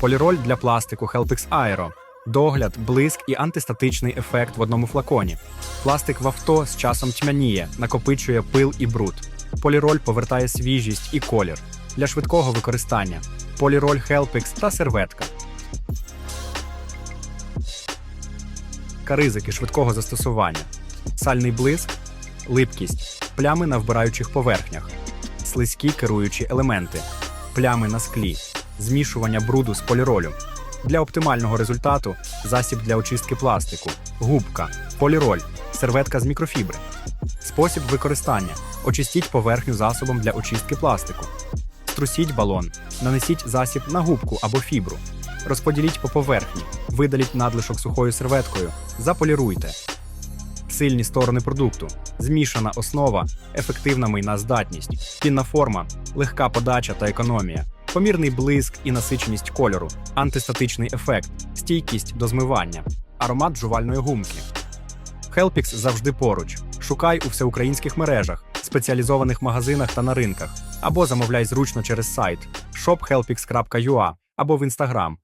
Поліроль для пластику Helpix Aero. Догляд, блиск і антистатичний ефект в одному флаконі. Пластик в авто з часом тьмяніє, накопичує пил і бруд. Поліроль повертає свіжість і колір для швидкого використання. Поліроль Helpix та серветка. Ризики швидкого застосування. Сальний блиск, липкість, плями на вбираючих поверхнях, слизькі керуючі елементи, плями на склі, змішування бруду з поліролю. Для оптимального результату засіб для очистки пластику, губка, поліроль, серветка з мікрофібри. Спосіб використання: очистіть поверхню засобом для очистки пластику. Струсіть балон, нанесіть засіб на губку або фібру. Розподіліть по поверхні, видаліть надлишок сухою серветкою, заполіруйте. Сильні сторони продукту, змішана основа, ефективна мийна здатність, пінна форма, легка подача та економія, помірний блиск і насиченість кольору, антистатичний ефект, стійкість до змивання, аромат жувальної гумки. Хелпікс завжди поруч. Шукай у всеукраїнських мережах, спеціалізованих магазинах та на ринках, або замовляй зручно через сайт shophelpix.ua або в інстаграм